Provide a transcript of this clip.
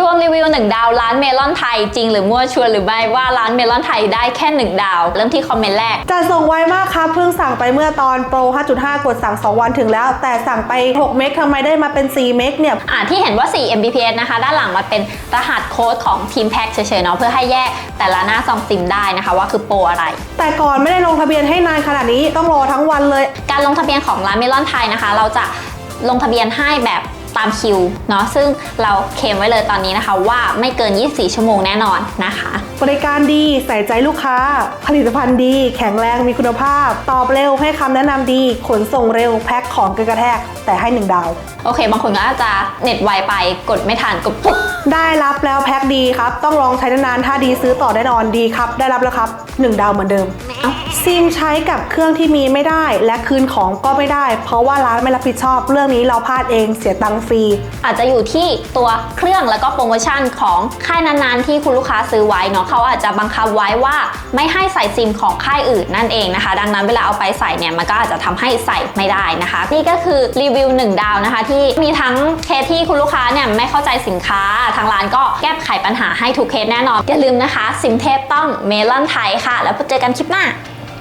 รวมรีวิว 1 ดาวร้านเมลอนไทยจริงหรือมั่วชวนหรือไม่ว่าร้านเมลอนไทยได้แค่ 1 ดาว เริ่มที่คอมเมนต์แรกจะส่งไวมากครับเพิ่งสั่งไปเมื่อตอนโปร 5.5 กดสั่ง 2 วันถึงแล้ว แต่สั่งไป 6 เมกทำไมได้มาเป็น 4 เมกเนี่ยอ่าที่เห็นว่า 4 Mbps นะคะ ด้านหลังมันเป็นรหัสโค้ดของทีมแพ็กเฉยๆเนาะเพื่อให้แยกแต่ละหน้าซองซิมได้นะคะว่าคือโปรอะไร แต่ก่อนไม่ได้ลงทะเบียนให้นานขนาดนี้ต้องรอทั้งวันเลย การลงทะเบียนของร้านเมลอนไทยนะคะ เราจะลงทะเบียนให้แบบ ตามคิวเนาะซึ่งเราเคลมไว้เลยตอนนี้นะคะ ว่าไม่เกิน 24 ชั่วโมงแน่นอนนะคะ บริการดีใส่ใจลูกค้า ผลิตภัณฑ์ดี แข็งแรงมีคุณภาพ ตอบเร็วให้คำแนะนำดี ขนส่งเร็วแพ็คของเกินกระแทก แต่ให้1ดาวโอเค บางคนก็อาจจะเน็ตไวไปกดไม่ทันกดปุ๊บได้รับแล้วแพ็คดีครับ ต้องลองใช้นานๆถ้าดีซื้อต่อแน่นอนดีครับ ได้รับแล้วครับ 1 ดาวเหมือนเดิมซิมใช้กับเครื่องที่มีไม่ได้ และคืนของก็ไม่ได้ เพราะว่าร้านไม่รับผิดชอบ เรื่องนี้เราพลาดเองเสียตังค์ฟรี อาจจะอยู่ที่ตัวเครื่องแล้วก็โปรโมชั่นของค่ายนั้นๆ ที่คุณลูกค้าซื้อไว้เนาะเขาอาจจะบังคับไว้ว่าไม่ให้ใส่ซิมของค่ายอื่นนั่นเองนะคะ ดังนั้นเวลาเอาไปใส่เนี่ยมันก็อาจจะทำให้ใส่ไม่ได้นะคะ นี่ก็คือรีวิว 1 ดาวนะคะ ที่มีทั้งเคสที่คุณลูกค้าเนี่ยไม่เข้าใจสินค้า ทางร้านก็แก้ไขปัญหาให้ทุกเคสแน่นอนอย่าลืมนะคะซิมเทพต้องเมลอนไทยค่ะ แล้วพบเจอกันคลิปหน้า